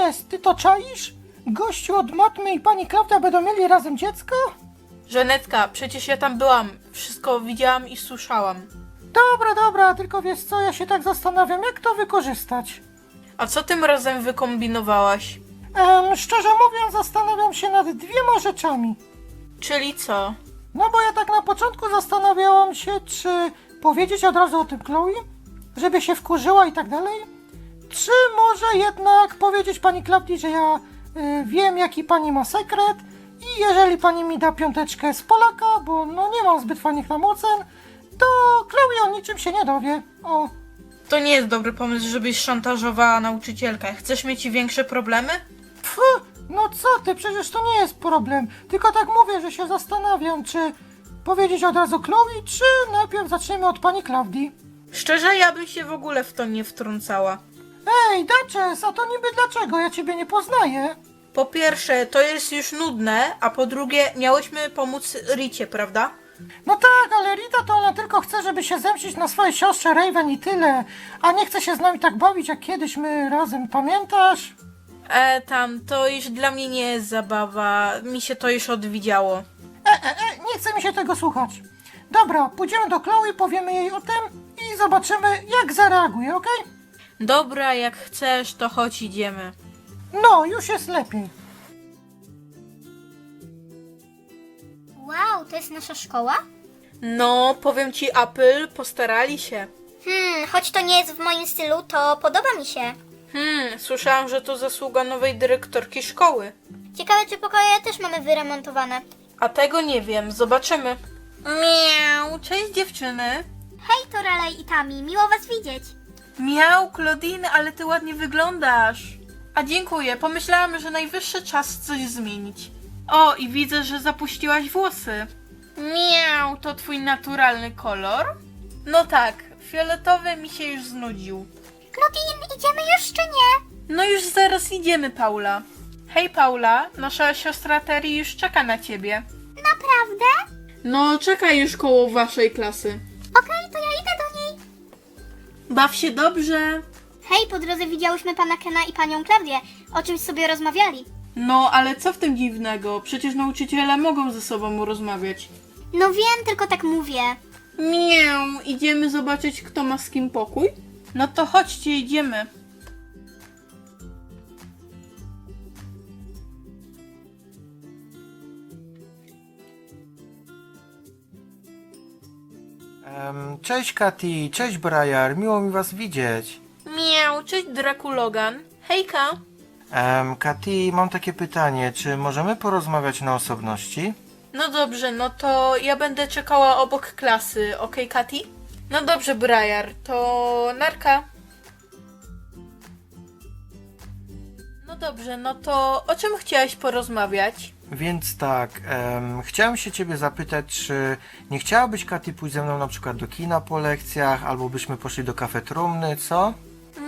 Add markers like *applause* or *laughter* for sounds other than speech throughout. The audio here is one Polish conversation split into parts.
Daczes, ty to czaisz? Gościu od matmy i pani Klaudia będą mieli razem dziecko? Żanetka, przecież ja tam byłam. Wszystko widziałam i słyszałam. Dobra, dobra, tylko wiesz co, ja się tak zastanawiam, jak to wykorzystać. A co tym razem wykombinowałaś? Em, szczerze mówiąc, zastanawiam się nad dwiema rzeczami. Czyli co? No bo ja tak na początku zastanawiałam się, czy powiedzieć od razu o tym Chloe, żeby się wkurzyła i tak dalej, czy może jednak powiedzieć pani Klaudii, że ja y, wiem jaki pani ma sekret i jeżeli pani mi da piąteczkę z Polaka, bo no nie mam zbyt fajnych tam ocen, to Chloe o niczym się nie dowie. O, To nie jest dobry pomysł, żebyś szantażowała nauczycielkę. Chcesz mieć większe problemy? pfu, no co ty, przecież to nie jest problem, tylko tak mówię, że się zastanawiam, czy powiedzieć od razu Chloe, czy najpierw zaczniemy od pani Klaudii. Szczerze, ja bym się w ogóle w to nie wtrącała. Ej, Daczes, a to niby dlaczego? Ja ciebie nie poznaję. Po pierwsze, to jest już nudne, a po drugie, miałyśmy pomóc Ricie, prawda? No tak, ale Rita to ona tylko chce, żeby się zemścić na swojej siostrze Raven i tyle. A nie chce się z nami tak bawić, jak kiedyś my razem, pamiętasz? E, tam, to już dla mnie nie jest zabawa. Mi się to już odwidziało. E, e, e, nie chce mi się tego słuchać. Dobra, pójdziemy do Chloe, powiemy jej o tym i zobaczymy, jak zareaguje, okej? Dobra, jak chcesz, to chodź idziemy. No, już jest lepiej. Wow, to jest nasza szkoła? No, powiem ci, Apple postarali się. Hmm, choć to nie jest w moim stylu, to podoba mi się. Hmm, słyszałam, że to zasługa nowej dyrektorki szkoły. Ciekawe, czy pokoje też mamy wyremontowane. A tego nie wiem, zobaczymy. Miau, cześć dziewczyny. Hej, Toralej i Tami, miło was widzieć. Miau, Claudine, ale ty ładnie wyglądasz. A dziękuję, pomyślałam, że najwyższy czas coś zmienić. O, i widzę, że zapuściłaś włosy. Miau, to twój naturalny kolor? No tak, fioletowy mi się już znudził. Claudine, idziemy już czy nie? No już zaraz idziemy, Paula. Hej, Paula, nasza siostra Terry już czeka na ciebie. Naprawdę? No, czekaj już koło waszej klasy. Okej, to ja. Baw się dobrze. Hej, po drodze widziałyśmy pana Kena i panią Klaudię. O czymś sobie rozmawiali. No, ale co w tym dziwnego? Przecież nauczyciele mogą ze sobą rozmawiać. No wiem, tylko tak mówię. Mię, idziemy zobaczyć, kto ma z kim pokój? No to chodźcie, idziemy. Em, cześć Kati, cześć Briar, miło mi was widzieć. Mię, cześć Drakulogan. Hejka. Um, Kati, mam takie pytanie, czy możemy porozmawiać na osobności? No dobrze, no to ja będę czekała obok klasy, okej, Kati? No dobrze, Briar, to narka. No dobrze, no to o czym chciałaś porozmawiać? Więc tak, em, chciałem się ciebie zapytać, czy nie chciałabyś Kati pójść ze mną na przykład do kina po lekcjach, albo byśmy poszli do kafetrumny, co?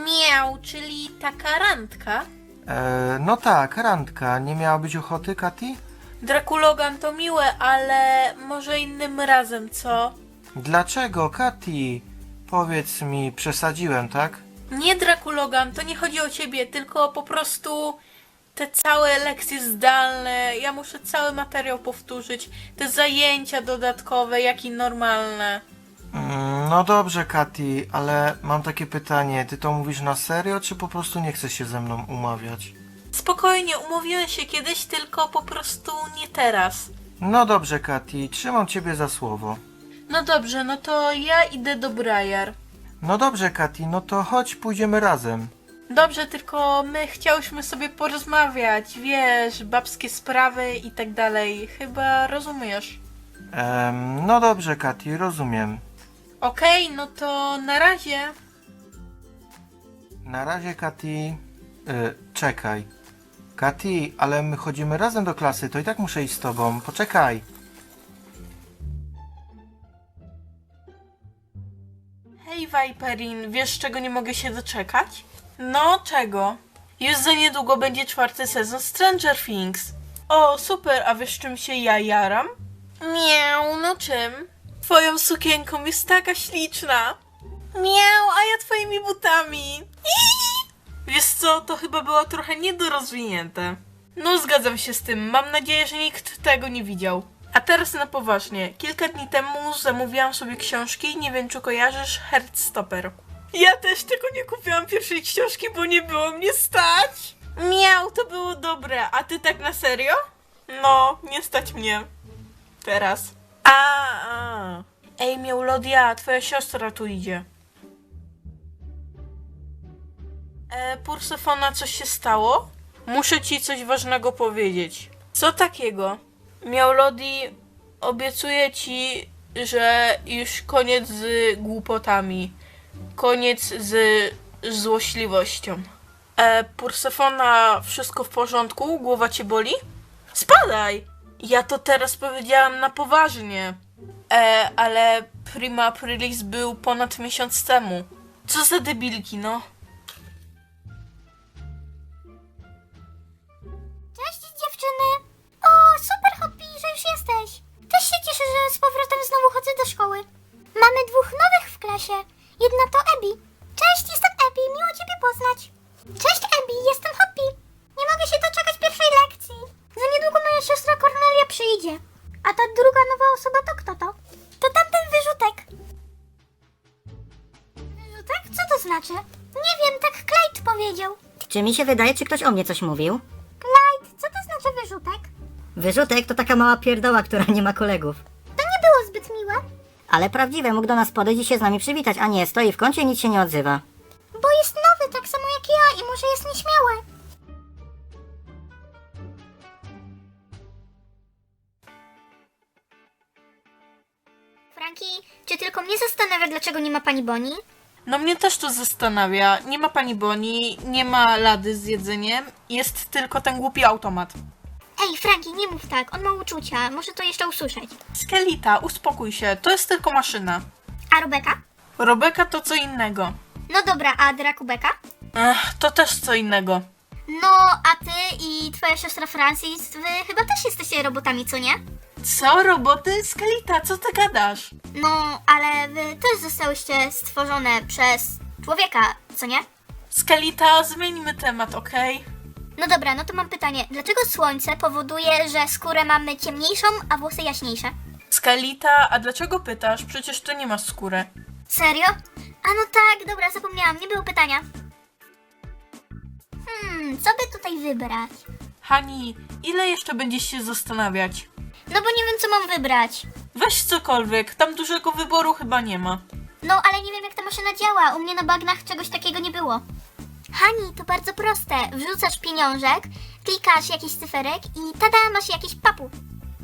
Miał, czyli taka randka? E, no tak, randka, nie miałabyś ochoty Kati? Drakulogan to miłe, ale może innym razem, co? Dlaczego Kati? Powiedz mi, przesadziłem, tak? Nie Drakulogan, to nie chodzi o ciebie, tylko po prostu te całe lekcje zdalne, ja muszę cały materiał powtórzyć, te zajęcia dodatkowe, jak i normalne. Mm, No dobrze, Kati, ale mam takie pytanie. Ty to mówisz na serio, czy po prostu nie chcesz się ze mną umawiać? Spokojnie, umówiłem się kiedyś, tylko po prostu nie teraz. No dobrze, Kati, trzymam ciebie za słowo. No dobrze, no to ja idę do Briar. No dobrze, Kati, no to chodź, pójdziemy razem. Dobrze, tylko my chciałyśmy sobie porozmawiać, wiesz, babskie sprawy i tak dalej. Chyba rozumiesz. Em, no dobrze, Kati, rozumiem. Okej, no to na razie. Na razie, Kati. Y, czekaj. Kati, ale my chodzimy razem do klasy, to i tak muszę iść z tobą. Poczekaj. Hej Viperin, wiesz czego nie mogę się doczekać? No, czego? Już za niedługo będzie czwarty sezon Stranger Things. O, super, a wiesz czym się ja jaram? Miau, no czym? Twoją sukienką jest taka śliczna. Miau, a ja twoimi butami. *laughs* Wiesz co, to chyba było trochę niedorozwinięte. No, zgadzam się z tym. Mam nadzieję, że nikt tego nie widział. A teraz na poważnie. Kilka dni temu zamówiłam sobie książki, nie wiem czy kojarzysz, Heartstopper. Ja też tego nie kupiłam pierwszej książki, bo nie było mnie stać. Miał, to było dobre. A ty tak na serio? No, nie stać mnie. Teraz. A, a. Ej, Miaulodia, twoja siostra tu idzie. E, Pursefona, coś się stało? Muszę ci coś ważnego powiedzieć. Co takiego? Miaulodi, obiecuję ci, że już koniec z głupotami. Koniec z złośliwością. E, Pursefona, wszystko w porządku? Głowa cię boli? Spadaj! Ja to teraz powiedziałam na poważnie. E, ale Prima Aprilis był ponad miesiąc temu. Co za debilki, no. Cześć dziewczyny! O, super Hopi, że już jesteś! Też się cieszę, że z powrotem znowu chodzę do szkoły. Mamy dwóch nowych w klasie. Jedna to Ebi. Cześć, jestem Ebi, miło Ciebie poznać. Cześć Ebi, jestem Hopi. Nie mogę się doczekać pierwszej lekcji. Za niedługo moja siostra Kornelia przyjdzie. A ta druga nowa osoba to kto to? To tamten wyrzutek. Wyrzutek? Co to znaczy? Nie wiem, tak Clyde powiedział. Czy mi się wydaje, czy ktoś o mnie coś mówił? Clyde, co to znaczy wyrzutek? Wyrzutek to taka mała pierdoła, która nie ma kolegów. Ale prawdziwe, mógł do nas podejść i się z nami przywitać, a nie, stoi w kącie i nic się nie odzywa. bo jest nowy tak samo jak ja i może jest nieśmiały. Franki, czy tylko mnie zastanawia, dlaczego nie ma pani Boni? No mnie też to zastanawia. Nie ma pani Boni, nie ma lady z jedzeniem, jest tylko ten głupi automat. Ej, Franki, nie mów tak, on ma uczucia, może to jeszcze usłyszeć. Skelita, uspokój się, to jest tylko maszyna. A Rebeka? Robeka to co innego. No dobra, a Drakubeka? Ech, to też co innego. No, a ty i twoja siostra Francis, wy chyba też jesteście robotami, co nie? Co, roboty? Skelita, co ty gadasz? No, ale wy też zostałyście stworzone przez człowieka, co nie? Skelita, zmieńmy temat, okej? No dobra, no to mam pytanie. Dlaczego słońce powoduje, że skórę mamy ciemniejszą, a włosy jaśniejsze? Skelita, a dlaczego pytasz? Przecież ty nie masz skóry. Serio? A no tak, dobra, zapomniałam, nie było pytania. Hmm, co by tutaj wybrać? Hani, ile jeszcze będziesz się zastanawiać? No bo nie wiem, co mam wybrać. Weź cokolwiek, tam dużego wyboru chyba nie ma. No, ale nie wiem, jak ta maszyna działa. U mnie na bagnach czegoś takiego nie było. Hani, to bardzo proste. Wrzucasz pieniążek, klikasz jakiś cyferek i tada, masz jakiś papu.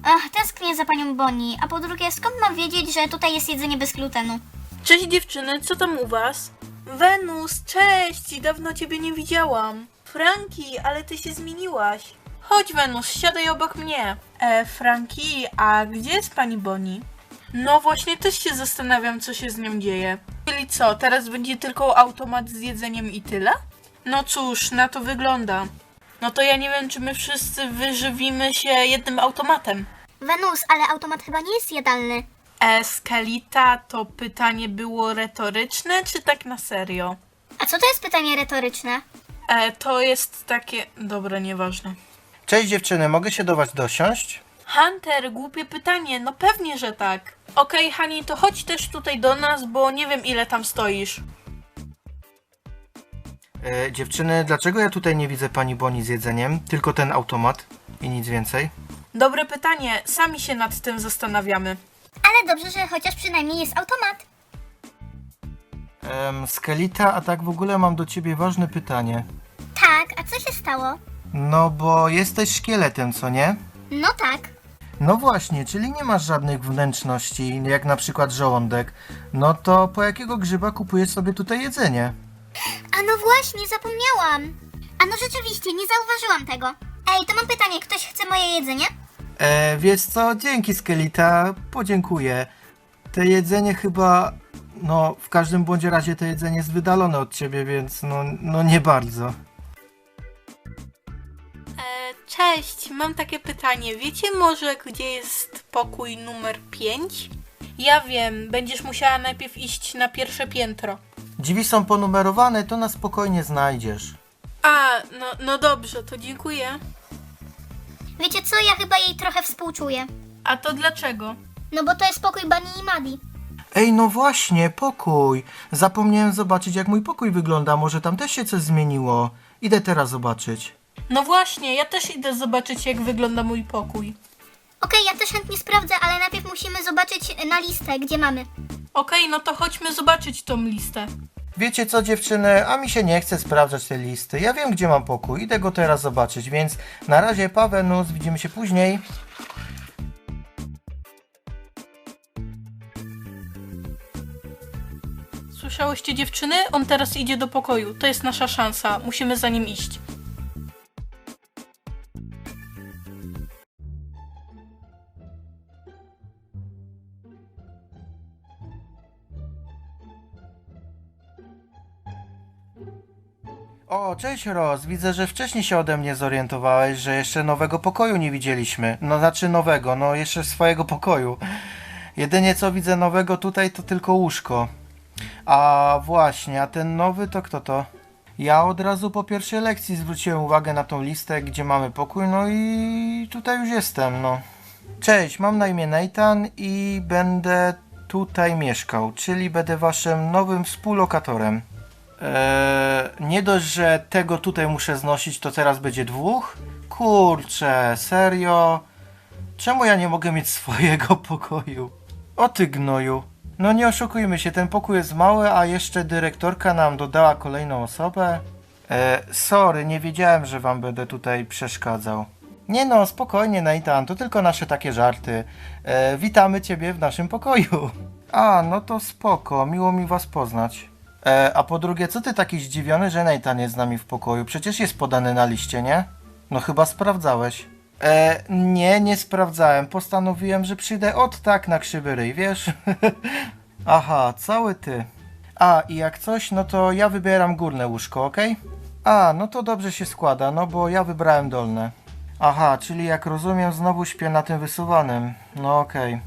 Ach, tęsknię za panią Bonnie. A po drugie, skąd mam wiedzieć, że tutaj jest jedzenie bez glutenu? Cześć dziewczyny, co tam u was? Wenus, cześć! Dawno ciebie nie widziałam. Franki, ale ty się zmieniłaś. Chodź Wenus, siadaj obok mnie. E, Franki, a gdzie jest pani Boni? No właśnie, też się zastanawiam, co się z nią dzieje. Czyli co, teraz będzie tylko automat z jedzeniem i tyle? No cóż, na to wygląda. No to ja nie wiem, czy my wszyscy wyżywimy się jednym automatem. Wenus, ale automat chyba nie jest jadalny. E, Skalita, to pytanie było retoryczne, czy tak na serio? A co to jest pytanie retoryczne? E, to jest takie. Dobra, nieważne. Cześć dziewczyny, mogę się do was dosiąść? Hunter, głupie pytanie, no pewnie, że tak. Okej, Hani, to chodź też tutaj do nas, bo nie wiem ile tam stoisz. E, dziewczyny, dlaczego ja tutaj nie widzę pani Boni z jedzeniem? Tylko ten automat i nic więcej. Dobre pytanie, sami się nad tym zastanawiamy. Ale dobrze, że chociaż przynajmniej jest automat. Em, Skelita, a tak w ogóle mam do ciebie ważne pytanie. Tak, a co się stało? No bo jesteś szkieletem, co nie? No tak. No właśnie, czyli nie masz żadnych wnętrzności, jak na przykład żołądek. No to po jakiego grzyba kupujesz sobie tutaj jedzenie? A no właśnie, zapomniałam. A no rzeczywiście, nie zauważyłam tego. Ej, to mam pytanie, ktoś chce moje jedzenie? E, wiesz co, dzięki Skelita, podziękuję. Te jedzenie chyba, no w każdym bądź razie to jedzenie jest wydalone od ciebie, więc no, no nie bardzo. E, cześć, mam takie pytanie. Wiecie może, gdzie jest pokój numer 5? Ja wiem, będziesz musiała najpierw iść na pierwsze piętro. Drzwi są ponumerowane, to na spokojnie znajdziesz. A, no, no dobrze, to dziękuję. Wiecie co, ja chyba jej trochę współczuję. A to dlaczego? No bo to jest pokój Bunny i Maddie. Ej, no właśnie, pokój. Zapomniałem zobaczyć, jak mój pokój wygląda. Może tam też się coś zmieniło. Idę teraz zobaczyć. No właśnie, ja też idę zobaczyć, jak wygląda mój pokój. Okej, ja też chętnie sprawdzę, ale najpierw musimy zobaczyć na listę, gdzie mamy. Okej, no to chodźmy zobaczyć tą listę. Wiecie co, dziewczyny, a mi się nie chce sprawdzać tej listy. Ja wiem, gdzie mam pokój. Idę go teraz zobaczyć, więc na razie, Pawełnus, widzimy się później. Słyszałyście dziewczyny? On teraz idzie do pokoju. To jest nasza szansa. Musimy za nim iść. O, cześć Roz, widzę, że wcześniej się ode mnie zorientowałeś, że jeszcze nowego pokoju nie widzieliśmy. No znaczy nowego, no jeszcze swojego pokoju. Jedynie co widzę nowego tutaj to tylko łóżko. A właśnie, a ten nowy to kto to? Ja od razu po pierwszej lekcji zwróciłem uwagę na tą listę, gdzie mamy pokój, no i tutaj już jestem, no. Cześć, mam na imię Nathan i będę tutaj mieszkał, czyli będę waszym nowym współlokatorem. Eee, nie dość, że tego tutaj muszę znosić, to teraz będzie dwóch? Kurczę, serio? Czemu ja nie mogę mieć swojego *laughs* pokoju? O ty gnoju. No nie oszukujmy się, ten pokój jest mały, a jeszcze dyrektorka nam dodała kolejną osobę. Eee, sorry, nie wiedziałem, że wam będę tutaj przeszkadzał. Nie no, spokojnie Nathan, to tylko nasze takie żarty. Eee, witamy ciebie w naszym pokoju. *laughs* A, no to spoko, miło mi was poznać. E, a po drugie, co ty taki zdziwiony, że Nathan jest z nami w pokoju? Przecież jest podany na liście, nie? No chyba sprawdzałeś. E, nie, nie sprawdzałem. Postanowiłem, że przyjdę od tak na krzywy ryj, wiesz? *laughs* Aha, cały ty. A, i jak coś, no to ja wybieram górne łóżko, okej? A, no to dobrze się składa, no bo ja wybrałem dolne. Aha, czyli jak rozumiem, znowu śpię na tym wysuwanym. No okej.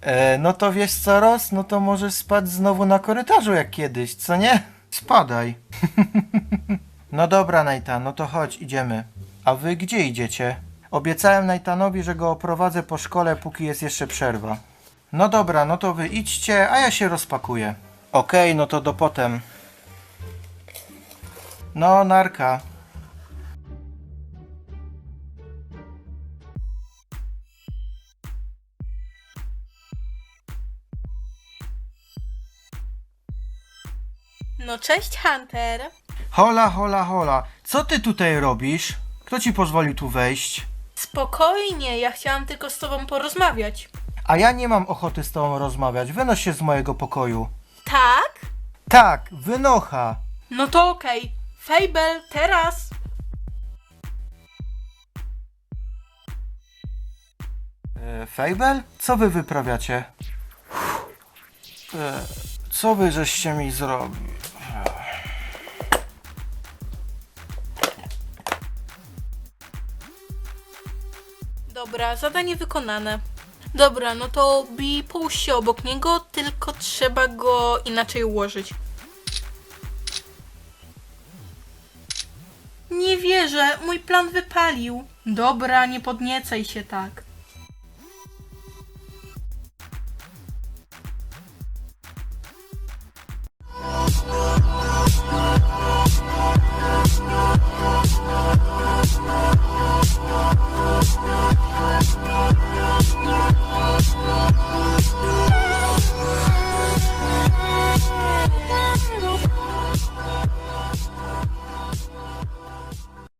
E, no to wiesz co, Ros? No to możesz spać znowu na korytarzu jak kiedyś, co nie? Spadaj. *laughs* no dobra, Nathan, no to chodź, idziemy. A wy gdzie idziecie? Obiecałem Nathanowi, że go oprowadzę po szkole, póki jest jeszcze przerwa. No dobra, no to wy idźcie, a ja się rozpakuję. Okej, no to do potem. No, narka. No cześć, Hunter. Hola, hola, hola. Co ty tutaj robisz? Kto ci pozwolił tu wejść? Spokojnie, ja chciałam tylko z tobą porozmawiać. A ja nie mam ochoty z tobą rozmawiać. Wynoś się z mojego pokoju. Tak? Tak, wynocha. No to okej. Fable, teraz. E, Fable? Co wy wyprawiacie? E, co wy żeście mi zrobili? Dobra, zadanie wykonane. Dobra, no to Bi, połóż się obok niego, tylko trzeba go inaczej ułożyć. Nie wierzę, mój plan wypalił. Dobra, nie podniecaj się tak.